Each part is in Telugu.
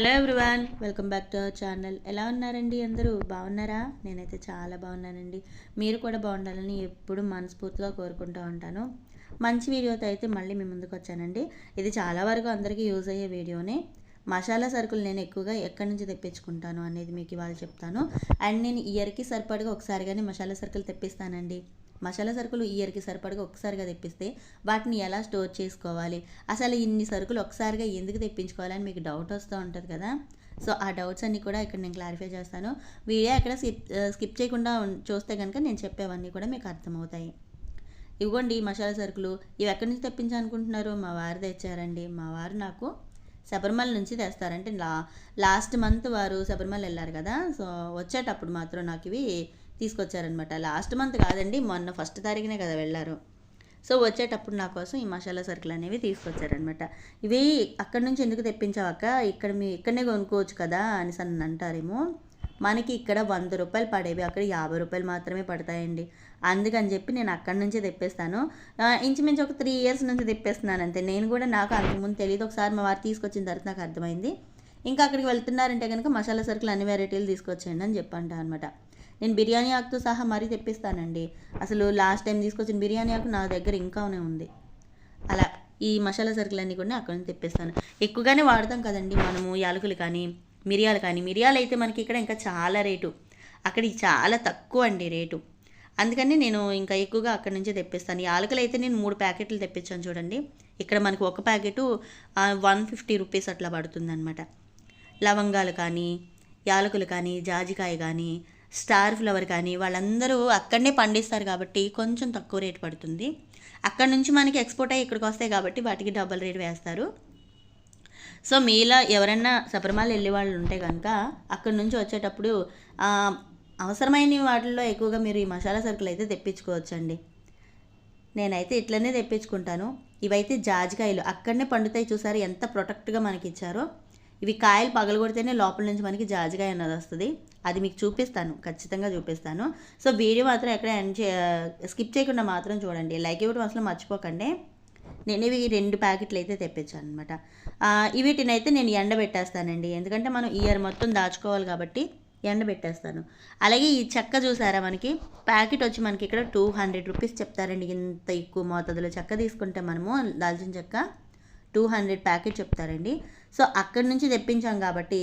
Hello everyone welcome back to our channel. ఎలా ఉన్నారండి అందరూ? బాగున్నారా? నేనైతే చాలా బాగున్నానండి. మీరు కూడా బాగుండాలని ఎప్పుడు మనస్ఫూర్తిగా కోరుకుంటూ ఉంటాను. మంచి వీడియోతో అయితే మళ్ళీ మీ ముందుకు వచ్చానండి. ఇది చాలా వరకు అందరికీ యూజ్ అయ్యే వీడియోనే. మసాలా సరుకులు నేను ఎక్కువగా ఎక్కడి నుంచి తెప్పించుకుంటాను అనేది మీకు ఇవాళ చెప్తాను. అండ్ నేను ఇయర్కి సరిపడగా ఒకసారిగానే మసాలా సరుకులు తెప్పిస్తానండి. మసాలా సరుకులు ఇయర్కి సరిపడగా ఒకసారిగా తెప్పిస్తే వాటిని ఎలా స్టోర్ చేసుకోవాలి? అసలు ఇన్ని సరుకులు ఒకసారిగా ఎందుకు తెప్పించుకోవాలని మీకు డౌట్ వస్తూ ఉంటుంది కదా? సో ఆ డౌట్స్ అన్నీ కూడా ఇక్కడ నేను క్లారిఫై చేస్తాను. వీడియో ఎక్కడ స్కిప్ స్కిప్ చేయకుండా చూస్తే కనుక నేను చెప్పేవన్నీ కూడా మీకు అర్థమవుతాయి. ఇవ్వండి మసాలా సరుకులు. ఇవి ఎక్కడి నుంచి తెప్పించాలనుకుంటున్నారు? మా వారు తెచ్చారండి. మా వారు నాకు శబరిమల నుంచి తెస్తారంటే లా లాస్ట్ మంత్ వారు శబరిమల వెళ్ళారు కదా? సో వచ్చేటప్పుడు మాత్రం నాకు ఇవి తీసుకొచ్చారనమాట లాస్ట్ మంత్ కాదండి మొన్న ఫస్ట్ తారీఖునే కదా వెళ్ళారు. సో వచ్చేటప్పుడు నా కోసం ఈ మసాలా సరుకులు అనేవి తీసుకొచ్చారనమాట ఇవి అక్కడి నుంచి ఎందుకు తెప్పించావక్క? ఇక్కడ మీ ఇక్కడనే కొనుక్కోవచ్చు కదా అని నన్ను అంటారేమో. మనకి ఇక్కడ వంద రూపాయలు పడేవి అక్కడ యాభై రూపాయలు మాత్రమే పడతాయండి. అందుకని చెప్పి నేను అక్కడి నుంచే తెప్పేస్తాను. ఇంచుమించు ఒక త్రీ ఇయర్స్ నుంచి తెప్పేస్తున్నాను అంతే. నేను కూడా నాకు అంతకుముందు తెలియదు. ఒకసారి మా వారు తీసుకొచ్చిన తర్వాత నాకు అర్థమైంది. ఇంకా అక్కడికి వెళ్తున్నారంటే కనుక మసాలా సరుకులు అన్ని వెరైటీలు తీసుకొచ్చేయండి అని చెప్పంట అనమాట నేను బిర్యానీ ఆకుతో సహా మరీ తెప్పిస్తానండి. అసలు లాస్ట్ టైం తీసుకొచ్చిన బిర్యానీ ఆకు నా దగ్గర ఇంకానే ఉంది. అలా ఈ మసాలా సరుకులన్నీ కూడా అక్కడ నుంచి తెప్పిస్తాను. ఎక్కువగానే వాడతాం కదండి మనము యాలకులు కానీ మిరియాలు కానీ. మిరియాలు అయితే మనకి ఇక్కడ ఇంకా చాలా రేటు. అక్కడ చాలా తక్కువ అండి రేటు. అందుకని నేను ఇంకా ఎక్కువగా అక్కడ నుంచే తెప్పిస్తాను. యాలకులు అయితే నేను మూడు ప్యాకెట్లు తెప్పించాను చూడండి. ఇక్కడ మనకు ఒక ప్యాకెట్ వన్ ఫిఫ్టీ రూపీస్ అట్లా పడుతుంది అనమాట లవంగాలు కానీ యాలకులు కానీ జాజికాయ కానీ స్టార్ ఫ్లవర్ కానీ వాళ్ళందరూ అక్కడనే పండిస్తారు కాబట్టి కొంచెం తక్కువ రేటు పడుతుంది. అక్కడ నుంచి మనకి ఎక్స్పోర్ట్ అయ్యి ఇక్కడికి వస్తాయి కాబట్టి వాటికి డబల్ రేట్ వేస్తారు. సో మీలా ఎవరైనా శబరిమల వెళ్ళే వాళ్ళు ఉంటే కనుక అక్కడ నుంచి వచ్చేటప్పుడు అవసరమైన వాటిల్లో ఎక్కువగా మీరు ఈ మసాలా సరుకులు అయితే తెప్పించుకోవచ్చండి. నేనైతే ఇట్లనే తెప్పించుకుంటాను. ఇవైతే జాజికాయలు అక్కడనే పండుతాయి చూసారు ఎంత ప్రొటెక్ట్గా మనకి ఇచ్చారో. ఇవి కాయలు పగలగొడితేనే లోపల నుంచి మనకి జాజికాయ అన్నది వస్తుంది. అది మీకు చూపిస్తాను. ఖచ్చితంగా చూపిస్తాను. సో వీడియో మాత్రం ఎక్కడ ఎండ్ చే స్కిప్ చేయకుండా మాత్రం చూడండి. లైక్ ఇవ్వడం అసలు మర్చిపోకండి. నేను ఇవి రెండు ప్యాకెట్లు అయితే తెప్పించాను అనమాట వీటిని అయితే నేను ఎండబెట్టేస్తానండి. ఎందుకంటే మనం ఇయర్ మొత్తం దాచుకోవాలి కాబట్టి ఎండబెట్టేస్తాను. అలాగే ఈ చెక్క చూసారా మనకి? ప్యాకెట్ వచ్చి మనకి ఇక్కడ టూ హండ్రెడ్ రూపీస్ చెప్తారండి. ఇంత ఎక్కువ మోతాదులో చెక్క తీసుకుంటే మనము దాల్చిన చెక్క టూ హండ్రెడ్ ప్యాకెట్ చెప్తారండి. సో అక్కడి నుంచి తెప్పించాం కాబట్టి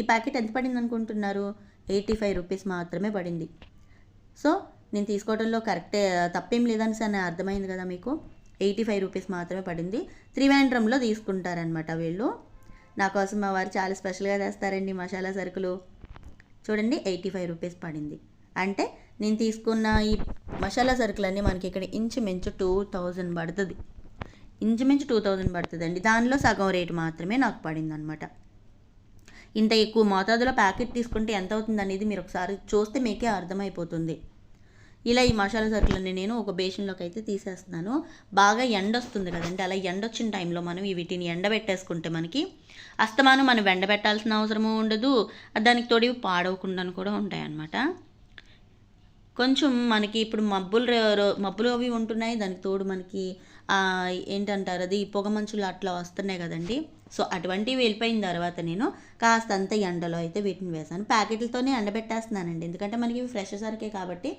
ఈ ప్యాకెట్ ఎంత పడింది అనుకుంటున్నారు? ఎయిటీ ఫైవ్ రూపీస్ మాత్రమే పడింది. సో నేను తీసుకోవడంలో కరెక్టే తప్పేం లేదని సార్ నాకు అర్థమైంది కదా మీకు. ఎయిటీ ఫైవ్ రూపీస్ మాత్రమే పడింది. త్రివేంద్రంలో తీసుకుంటారనమాట వీళ్ళు. నా కోసం మా వారు చాలా స్పెషల్గా తెస్తారండి మసాలా సరుకులు. చూడండి ఎయిటీ ఫైవ్ రూపీస్ పడింది. అంటే నేను తీసుకున్న ఈ మసాలా సరుకులన్నీ మనకి ఇక్కడ ఇంచుమించు టూ థౌజండ్ పడుతుంది. ఇంచుమించు టూ థౌజండ్ పడుతుందండి. దానిలో సగం రేటు మాత్రమే నాకు పడింది అనమాట ఇంత ఎక్కువ మోతాదులో ప్యాకెట్ తీసుకుంటే ఎంత అవుతుంది అనేది మీరు ఒకసారి చూస్తే మీకే అర్థమైపోతుంది. ఇలా ఈ మసాలా సరుకులన్నీ నేను ఒక బేషన్లోకి అయితే తీసేస్తున్నాను. బాగా ఎండ వస్తుంది కదండి. అలా ఎండ వచ్చిన టైంలో మనం వీటిని ఎండబెట్టేసుకుంటే మనకి అస్తమానం మనం ఎండబెట్టాల్సిన అవసరము ఉండదు. దానికి తోడి పాడవకుండా కూడా ఉంటాయన్నమాట. కొంచెం మనకి ఇప్పుడు మబ్బులు మబ్బులు అవి ఉంటున్నాయి. దానికి తోడు మనకి ఏంటంటారు అది? పొగ మంచులు అట్లా వస్తున్నాయి కదండి. సో అటువంటివి వెళ్ళిపోయిన తర్వాత నేను కాస్త అంత ఎండలో అయితే వీటిని వేసాను ప్యాకెట్లతోనే ఎండబెట్టేస్తున్నానండి. ఎందుకంటే మనకి ఇవి ఫ్రెష్ సరికే కాబట్టి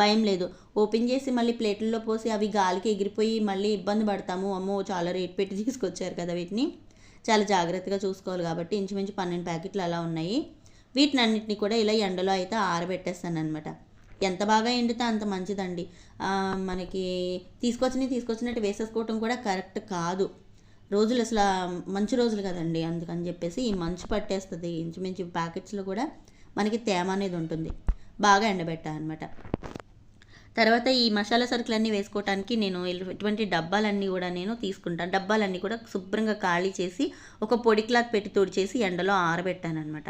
భయం లేదు. ఓపెన్ చేసి మళ్ళీ ప్లేట్లలో పోసి అవి గాలికి ఎగిరిపోయి మళ్ళీ ఇబ్బంది పడతాము. అమ్మో చాలా రేట్ పెట్టి తీసుకొచ్చారు కదా వీటిని. చాలా జాగ్రత్తగా చూసుకోవాలి కాబట్టి ఇంచుమించు పన్నెండు ప్యాకెట్లు అలా ఉన్నాయి. వీటిని అన్నిటిని కూడా ఇలా ఎండలో అయితే ఆరబెట్టేస్తాను అనమాట ఎంత బాగా ఎండితే అంత మంచిదండి. మనకి తీసుకొచ్చినవి తీసుకొచ్చినట్టు వేసేసుకోవటం కూడా కరెక్ట్ కాదు. రోజులు అసలు మంచి రోజులు కదండి. అందుకని చెప్పేసి ఈ మంచు పట్టేస్తుంది. ఇంచుమించు ప్యాకెట్స్లో కూడా మనకి తేమ అనేది ఉంటుంది. బాగా ఎండబెట్టాలన్నమాట తర్వాత ఈ మసాలా సరుకులన్నీ వేసుకోవటానికి నేను ఇటువంటి డబ్బాలన్నీ కూడా నేను తీసుకుంటాను. డబ్బాలన్నీ కూడా శుభ్రంగా ఖాళీ చేసి ఒక పొడి క్లాత్ పెట్టి తుడిచేసి ఎండలో ఆరబెట్టాను అనమాట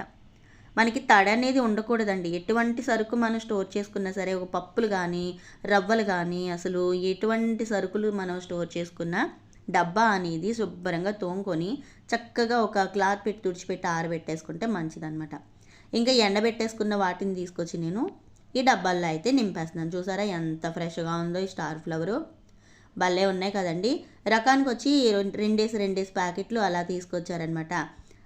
మనకి తడి అనేది ఉండకూడదండి. ఎటువంటి సరుకు మనం స్టోర్ చేసుకున్నా సరే ఒక పప్పులు కానీ రవ్వలు కానీ అసలు ఎటువంటి సరుకులు మనం స్టోర్ చేసుకున్నా డబ్బా అనేది శుభ్రంగా తోముకొని చక్కగా ఒక క్లాత్ పెట్టి తుడిచిపెట్టి ఆరబెట్టేసుకుంటే మంచిదన్నమాట. ఇంకా ఎండబెట్టేసుకున్న వాటిని తీసుకొచ్చి నేను ఈ డబ్బాల్లో అయితే నింపేస్తున్నాను. చూసారా ఎంత ఫ్రెష్గా ఉందో ఈ స్టార్ ఫ్లవరు. భలే ఉన్నాయి కదండి. రకానికి వచ్చి రెండేసి రెండేసి ప్యాకెట్లు అలా తీసుకొచ్చారనమాట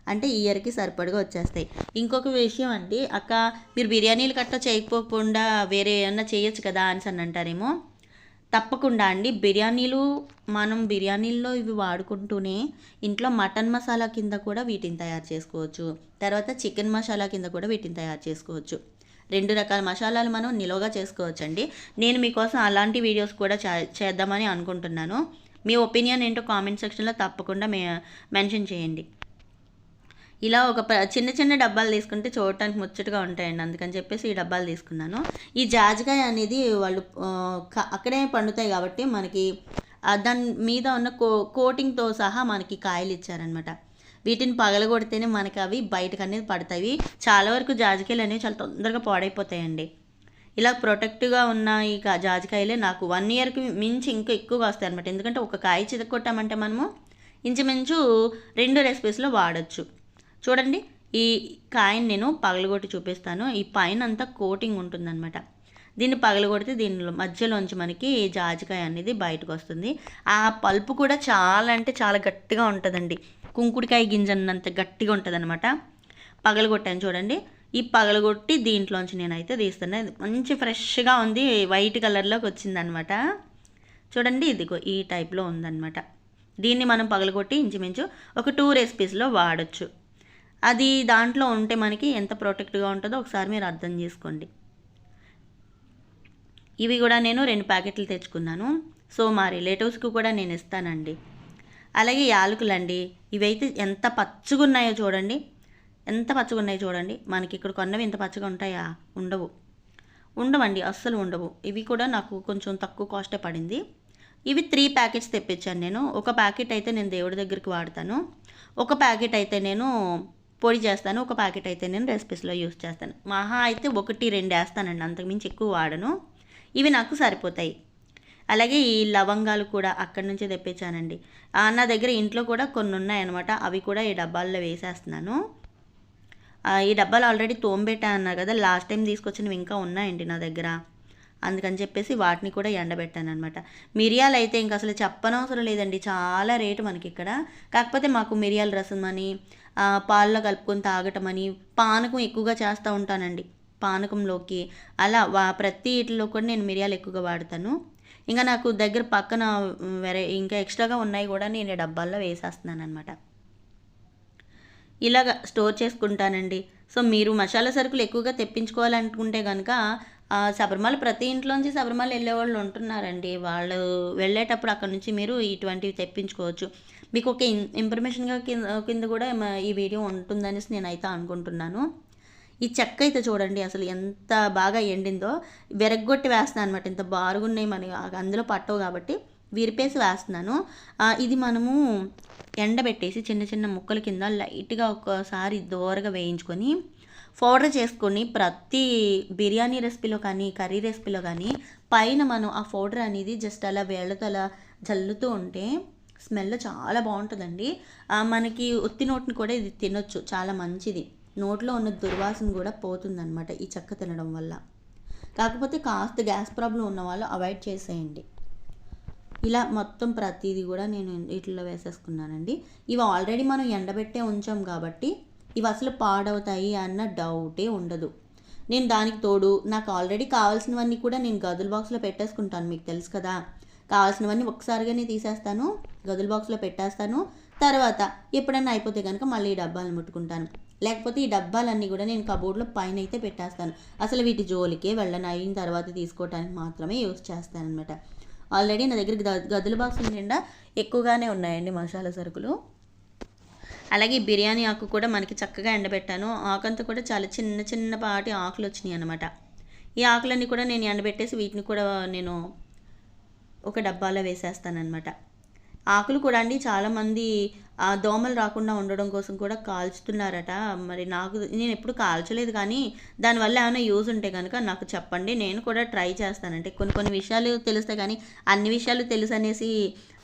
అంటే ఇయర్కి సరిపడగా వచ్చేస్తాయి. ఇంకొక విషయం అండి అక్క మీరు బిర్యానీలు కట్ట చేయకపోకుండా వేరే ఏమన్నా చేయొచ్చు కదా అని అని అంటారేమో. తప్పకుండా అండి బిర్యానీలు మనం బిర్యానీల్లో ఇవి వాడుకుంటూనే ఇంట్లో మటన్ మసాలా కింద కూడా వీటిని తయారు చేసుకోవచ్చు. తర్వాత చికెన్ మసాలా కింద కూడా వీటిని తయారు చేసుకోవచ్చు. రెండు రకాల మసాలాలు మనం నిలువగా చేసుకోవచ్చండి. నేను మీకోసం అలాంటి వీడియోస్ కూడా చేద్దామని అనుకుంటున్నాను. మీ ఒపీనియన్ ఏంటో కామెంట్ సెక్షన్లో తప్పకుండా మే మెన్షన్ చేయండి. ఇలా ఒక చిన్న చిన్న డబ్బాలు తీసుకుంటే చూడటానికి ముచ్చటగా ఉంటాయండి. అందుకని చెప్పేసి ఈ డబ్బాలు తీసుకున్నాను. ఈ జాజికాయ అనేది వాళ్ళు అక్కడే పండుతాయి కాబట్టి మనకి దాని మీద ఉన్న కో కోటింగ్తో సహా మనకి కాయలు ఇచ్చారనమాట వీటిని పగలగొడితేనే మనకి అవి బయటకు అనేది పడతాయి. చాలా వరకు జాజికాయలు అనేవి చాలా తొందరగా పాడైపోతాయండి. ఇలా ప్రొటెక్ట్గా ఉన్న ఈ జాజికాయలే నాకు వన్ ఇయర్కి మించి ఇంకా ఎక్కువగా వస్తాయి అనమాట ఎందుకంటే ఒక కాయ చితకొట్టామంటే మనము ఇంచుమించు రెండు రెసిపీస్లో వాడచ్చు. చూడండి ఈ కాయని నేను పగలగొట్టి చూపిస్తాను. ఈ పైన అంతా కోటింగ్ ఉంటుందన్నమాట. దీన్ని పగలగొడితే దీనిలో మధ్యలోంచి మనకి జాజికాయ అనేది బయటకు వస్తుంది ఆ పల్పు కూడా చాలా అంటే చాలా గట్టిగా ఉంటుందండి. కుంకుడికాయ గింజన్నంత గట్టిగా ఉంటుందన్నమాట. పగలగొట్టాను చూడండి. ఈ పగలగొట్టి దీంట్లోంచి నేనైతే తీస్తున్నా. మంచి ఫ్రెష్గా ఉంది. వైట్ కలర్లోకి వచ్చిందనమాట చూడండి ఇదిగో ఈ టైప్లో ఉందన్నమాట. దీన్ని మనం పగలగొట్టి ఇంచుమించు ఒక టూ రెసిపీస్లో వాడచ్చు. అది దాంట్లో ఉంటే మనకి ఎంత ప్రొటెక్ట్గా ఉంటుందో ఒకసారి మీరు అర్థం చేసుకోండి. ఇవి కూడా నేను రెండు ప్యాకెట్లు తెచ్చుకున్నాను. సో మా రిలేటివ్స్కి కూడా నేను ఇస్తానండి. అలాగే యాలకులండి. ఇవైతే ఎంత పచ్చగా ఉన్నాయో చూడండి. ఎంత పచ్చగా ఉన్నాయో చూడండి. మనకి ఇక్కడ కొన్నవి ఇంత పచ్చగా ఉంటాయా? ఉండవు. ఉండవండి. అస్సలు ఉండవు. ఇవి కూడా నాకు కొంచెం తక్కువ కాస్టే పడింది. ఇవి త్రీ ప్యాకెట్స్ తెప్పించాను నేను. ఒక ప్యాకెట్ అయితే నేను దేవుడి దగ్గరికి వాడతాను. ఒక ప్యాకెట్ అయితే నేను పొడి చేస్తాను ఒక ప్యాకెట్ అయితే నేను రెసిపీస్లో యూస్ చేస్తాను. మహా అయితే ఒకటి రెండు వేస్తానండి అంతకుమించి ఎక్కువ వాడను. ఇవి నాకు సరిపోతాయి. అలాగే ఈ లవంగాలు కూడా అక్కడి నుంచే తెప్పించానండి. నా దగ్గర ఇంట్లో కూడా కొన్ని ఉన్నాయన్నమాట అవి కూడా ఈ డబ్బాల్లో వేసేస్తున్నాను. ఈ డబ్బాలు ఆల్రెడీ తోంబెట్టా అన్నారు కదా లాస్ట్ టైం తీసుకొచ్చినవి ఇంకా ఉన్నాయండి నా దగ్గర. అందుకని చెప్పేసి వాటిని కూడా ఎండబెట్టాను అనమాట మిరియాలు అయితే ఇంకా అసలు చెప్పనవసరం లేదండి. చాలా రేటు మనకి ఇక్కడ. కాకపోతే మాకు మిరియాల రసం అని పాలలో కలుపుకొని తాగటం అని పానకం ఎక్కువగా చేస్తూ ఉంటానండి. పానకంలోకి. అలా వా ప్రతి ఇట్లో కూడా నేను మిరియాలు ఎక్కువగా వాడతాను. ఇంకా నాకు దగ్గర పక్కన వేరే ఇంకా ఎక్స్ట్రాగా ఉన్నాయి కూడా నేను డబ్బాల్లో వేసేస్తున్నాను అనమాట ఇలాగ స్టోర్ చేసుకుంటానండి. సో మీరు మసాలా సరుకులు ఎక్కువగా తెప్పించుకోవాలనుకుంటే కనుక శబరిమల ప్రతి ఇంట్లోంచి శబరిమల వెళ్ళే వాళ్ళు ఉంటున్నారండి. వాళ్ళు వెళ్ళేటప్పుడు అక్కడ నుంచి మీరు ఇటువంటివి తెప్పించుకోవచ్చు. మీకు ఒక ఇన్ఫర్మేషన్గా కింద కింద కూడా ఈ వీడియో ఉంటుందనేసి నేనైతే అనుకుంటున్నాను. ఈ చెక్క అయితే చూడండి అసలు ఎంత బాగా ఎండిందో. వెరగొట్టి వేస్తున్నాను అనమాట ఇంత బారుగున్నాయి మన అందులో పట్టవు కాబట్టి విరిపేసి వేస్తున్నాను. ఇది మనము ఎండబెట్టేసి చిన్న చిన్న ముక్కల కింద లైట్గా ఒకసారి దోరగా వేయించుకొని పౌడర్ చేసుకొని ప్రతి బిర్యానీ రెసిపీలో కానీ కర్రీ రెసిపీలో కానీ పైన మనం ఆ పౌడర్ అనేది జస్ట్ అలా వేళ్ళతో అలా జల్లుతూ ఉంటే స్మెల్ చాలా బాగుంటుందండి. మనకి ఉత్తి నోటిని కూడా ఇది తినొచ్చు. చాలా మంచిది. నోట్లో ఉన్న దుర్వాసన కూడా పోతుందన్నమాట ఈ చెక్క తినడం వల్ల. కాకపోతే కాస్త గ్యాస్ ప్రాబ్లం ఉన్న వాళ్ళు అవాయిడ్ చేసేయండి. ఇలా మొత్తం ప్రతిదీ కూడా నేను వీటిలో వేసేసుకున్నానండి. ఇవి ఆల్రెడీ మనం ఎండబెట్టే ఉంచాం కాబట్టి ఇవి అసలు పాడవుతాయి అన్న డౌటే ఉండదు. నేను దానికి తోడు నాకు ఆల్రెడీ కావాల్సినవన్నీ కూడా నేను గదుల బాక్స్లో పెట్టేసుకుంటాను మీకు తెలుసు కదా. కావాల్సినవన్నీ ఒకసారిగానే తీసేస్తాను గదుల బాక్స్లో పెట్టేస్తాను. తర్వాత ఎప్పుడైనా అయిపోతే కనుక మళ్ళీ ఈ డబ్బాలను ముట్టుకుంటాను. లేకపోతే ఈ డబ్బాలన్నీ కూడా నేను కబోర్డ్లో పైన అయితే పెట్టేస్తాను. అసలు వీటి జోలికే వెళ్ళను. అయిన తర్వాత తీసుకోవడానికి మాత్రమే యూస్ చేస్తాను అనమాట ఆల్రెడీ నా దగ్గర గదుల బాక్స్ నిండా ఎక్కువగానే ఉన్నాయండి మసాలా సరుకులు. అలాగే బిర్యానీ ఆకు కూడా మనకి చక్కగా ఎండబెట్టాను. ఆకంతా కూడా చాలా చిన్న చిన్నపాటి ఆకులు వచ్చినాయి అనమాట ఈ ఆకులన్నీ కూడా నేను ఎండబెట్టేసి వీటిని కూడా నేను ఒక డబ్బాలో వేసేస్తానమాట ఆకులు కూడా అండి చాలామంది ఆ దోమలు రాకుండా ఉండడం కోసం కూడా కాల్చుతున్నారట. మరి నాకు నేను ఎప్పుడు కాల్చలేదు కానీ దానివల్ల ఏమైనా యూజ్ ఉంటే కనుక నాకు చెప్పండి. నేను కూడా ట్రై చేస్తానంటే కొన్ని కొన్ని విషయాలు తెలుస్తాయి కానీ అన్ని విషయాలు తెలుసు అనేసి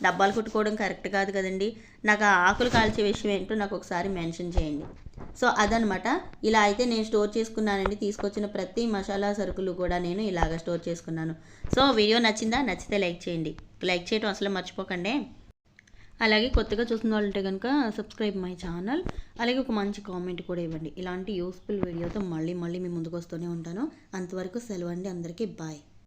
డబ్బాలు కుట్టుకోవడం కరెక్ట్ కాదు కదండి. నాకు ఆ ఆకులు కాల్చే విషయం ఏంటో నాకు ఒకసారి మెన్షన్ చేయండి. సో అదనమాట ఇలా అయితే నేను స్టోర్ చేసుకున్నానండి. తీసుకొచ్చిన ప్రతి మసాలా సరుకులు కూడా నేను ఇలాగ స్టోర్ చేసుకున్నాను. సో వీడియో నచ్చిందా? నచ్చితే లైక్ చేయండి. లైక్ చేయడం అసలు మర్చిపోకండి. అలాగే కొత్తగా చూసిన వాళ్ళు ఉంటే కనుక సబ్స్క్రైబ్ మై ఛానల్ అలాగే ఒక మంచి కామెంట్ కూడా ఇవ్వండి. ఇలాంటి యూస్ఫుల్ వీడియోతో మళ్ళీ మళ్ళీ మీ ముందుకు వస్తూనే ఉంటాను. అంతవరకు సెలవు అండి. అందరికీ బాయ్